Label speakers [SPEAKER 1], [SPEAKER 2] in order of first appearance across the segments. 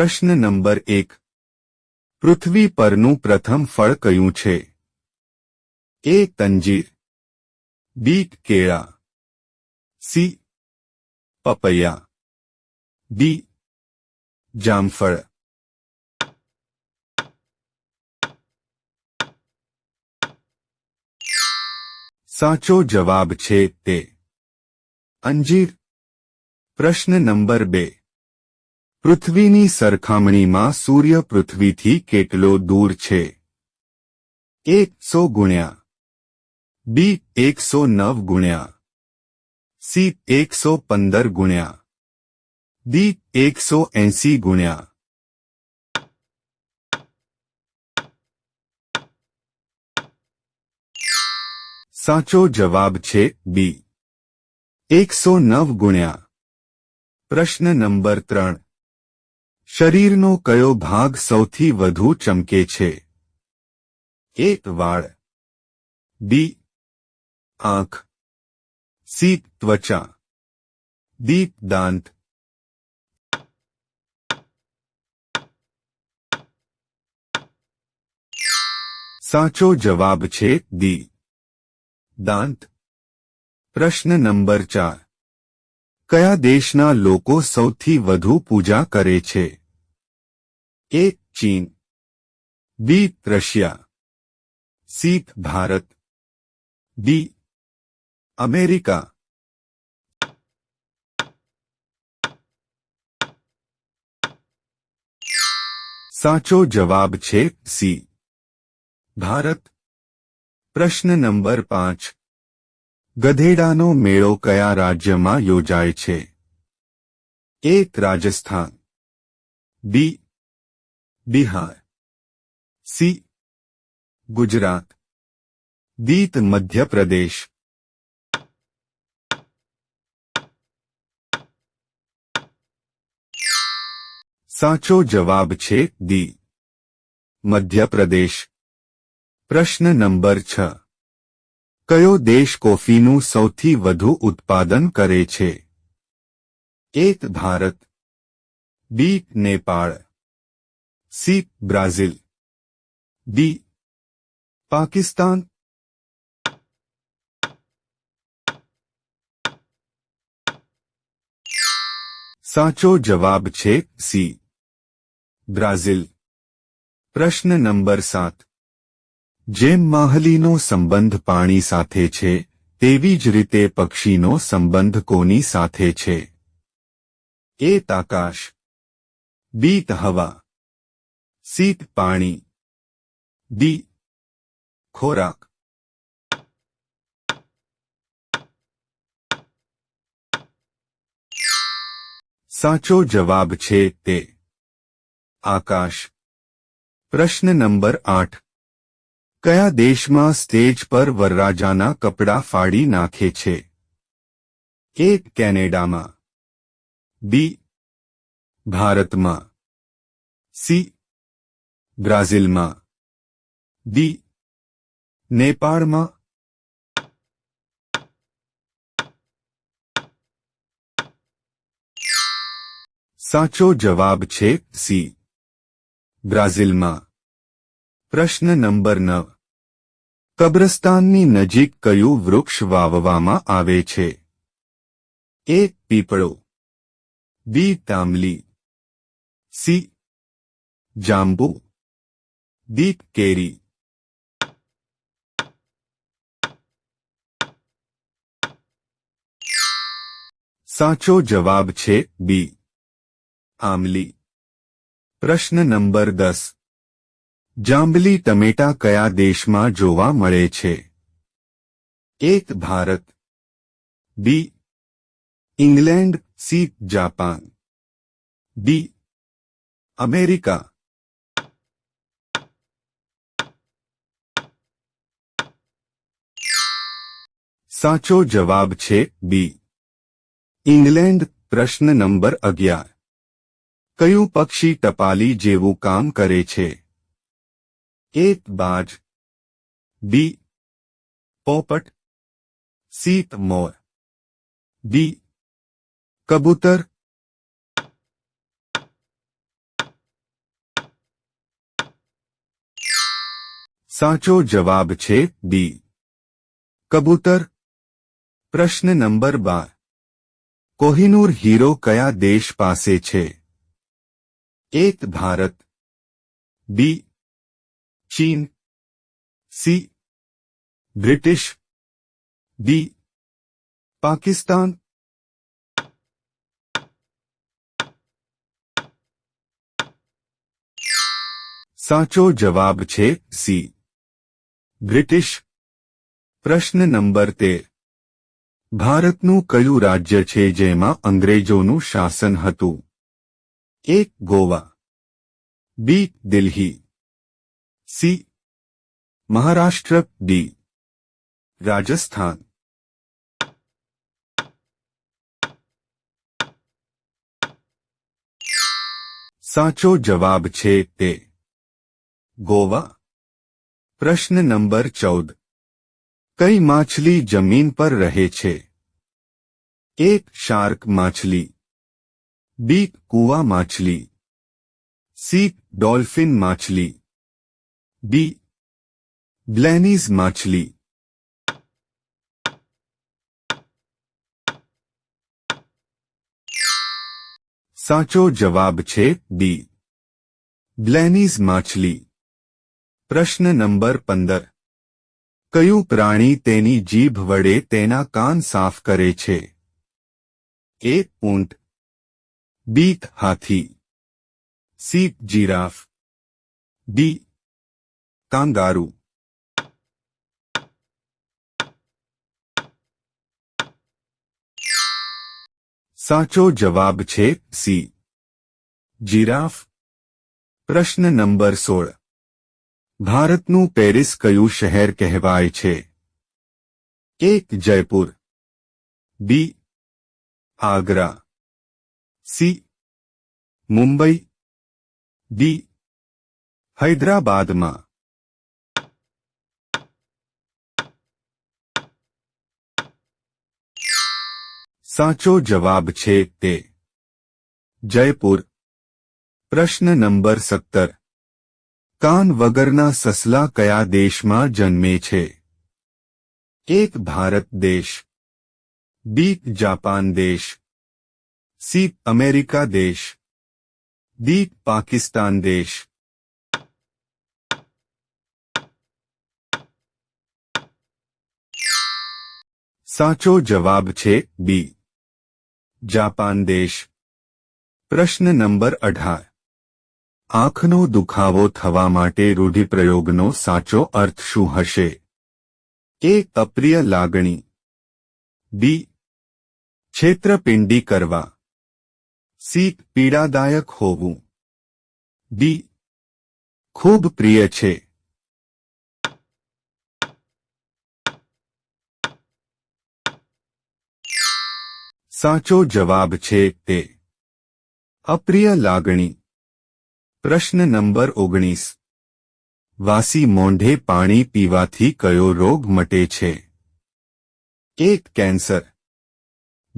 [SPEAKER 1] प्रश्न नंबर 1 पृथ्वी पर નું પ્રથમ ફળ કયું છે એ તંજીર બી કેળા સી પપૈયા ડી જામફળ સાચો જવાબ છે તે અંજીર પ્રશ્ન નંબર 2 પૃથ્વીની સરખામણીમાં સૂર્ય પૃથ્વીથી કેટલો દૂર છે એકસો ગુણ્યા બી એકસો નવ ગુણ્યા સી એકસો પંદર ગુણ્યા દી એકસો એંસી ગુણ્યા સાચો જવાબ છે બી એકસો નવ ગુણ્યા પ્રશ્ન નંબર ત્રણ शरीर नो कयो भाग सौथी वधु चमके छे ए वाड़ दी आंख सी त्वचा दी दांत साचो जवाब छे दी दांत प्रश्न नंबर चार क्या देश सौ वधु पूजा करे छे? ए चीन B Russia C Bharat D America साचो जवाब छे सी भारत प्रश्न नंबर पांच गधेड़ा नो मेड़ो कया राज्य में योजना एक Rajasthan B Bihar C Gujarat D Madhya Pradesh साचो जवाब छे दी मध्य प्रदेश प्रश्न नंबर छ क्यों देश कॉफी सौ उत्पादन करे छे? एक Bharat B Nepal C Brazil D Pakistan साचो जवाब छे सी ब्राजील प्रश्न नंबर सात જેમ માહલીનો સંબંધ પાણી સાથે છે તેવી જ રીતે પક્ષીનો સંબંધ કોની સાથે છે એત તાકાશ બીત હવા શીત પાણી દી ખોરાક સાચો જવાબ છે તે આકાશ પ્રશ્ન નંબર આઠ કયા દેશમાં સ્ટેજ પર વરરાજાના કપડાં ફાડી નાખે છે એ કેનેડામાં બી ભારતમાં સી બ્રાઝિલમાં ડી નેપાળમાં સાચો જવાબ છે સી બ્રાઝિલમાં પ્રશ્ન નંબર નવ કબ્રસ્તાનની નજીક કયું વૃક્ષ વાવવામાં આવે છે એ પીપળો બી તાંબલી સી જાંબુ દીપ કેરી સાચો જવાબ છે બી આમલી પ્રશ્ન નંબર દસ जाम्बली टोमेटा કયા દેશમાં જોવા મળે છે એક Bharat B England C Japan D America સાચો જવાબ છે બી ઇંગ્લેન્ડ પ્રશ્ન નંબર 11 કયું પક્ષી ટપાલી જેવું કામ કરે છે एक बाज बी पोपट सीत मोर बी कबूतर साचो जवाब छे बी कबूतर प्रश्न नंबर बार कोहिनूर हीरो कया देश पासे छे एक भारत बी चीन सी ब्रिटिश डी पाकिस्तान સાચો જવાબ છે સી બ્રિટિશ પ્રશ્ન નંબર 13 ભારત નું કયું રાજ્ય છે જેમાં અંગ્રેજોનું શાસન હતું એક Goa B Delhi C Maharashtra D Rajasthan साचो जवाब छे ते गोवा प्रश्न नंबर चौदह कई माछली जमीन पर रहे छे एक शार्क माछली बी कुआ माछली सी डॉल्फिन माछली बी ब्लैनीज मछली સાચો જવાબ છે ડી બ્લેનીઝ માછલી પ્રશ્ન નંબર પંદર કયું પ્રાણી તેની જીભ વડે તેના કાન સાફ કરે છે એ ઊંટ બી હાથી સી જીરાફ ડી 간다루 સાચો જવાબ છે સી जिराફ પ્રશ્ન નંબર 16 ભારત નું પેरिस કયું શહેર કહેવાય છે એક Jaipur B Agra C Mumbai D હૈદરાબાદમાં साचो जवाब छे ते जयपुर प्रश्न नंबर सत्तर कान वगरना ससला कया देश में जन्मे छे? एक भारत देश बी जापान देश सी अमेरिका देश डी पाकिस्तान देश साचो जवाब छे बी જાપાન દેશ પ્રશ્ન નંબર અઢાર આંખનો દુખાવો થવા માટે રૂઢિપ્રયોગનો સાચો અર્થ શું હશે એ અપ્રિય લાગણી બી છેતરપિંડી કરવા સી પીડાદાયક હોવું બી ખૂબ પ્રિય છે સાચો જવાબ છે તે અપ્રિય લાગણી પ્રશ્ન નંબર ઓગણીસ વાસી મોંઢે પાણી પીવાથી કયો રોગ મટે છે એક કેન્સર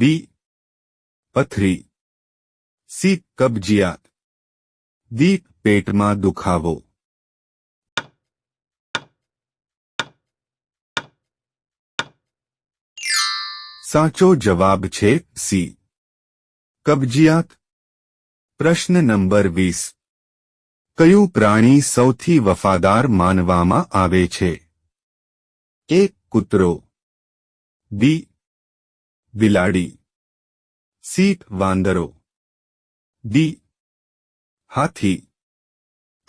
[SPEAKER 1] બી પથરી સી કબજિયાત દી પેટમાં દુખાવો સાચો જવાબ છે સી કબજિયાત પ્રશ્ન નંબર વીસ કયું પ્રાણી સૌથી વફાદાર માનવામાં આવે છે એક કૂતરો બી બિલાડી સી વાંદરો ડી હાથી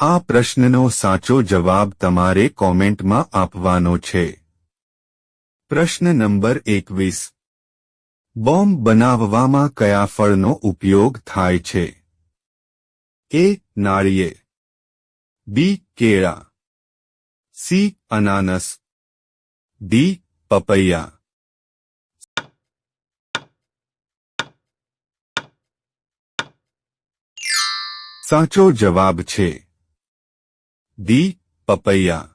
[SPEAKER 1] આ પ્રશ્નનો સાચો જવાબ તમારે કોમેન્ટમાં આપવાનો છે પ્રશ્ન નંબર એકવીસ બોમ્બ બનાવવામાં કયા ફળનો ઉપયોગ થાય છે એ નાળીએ બી કેળા સી અનાનસ ડી પપૈયા સાચો જવાબ છે દી પપૈયા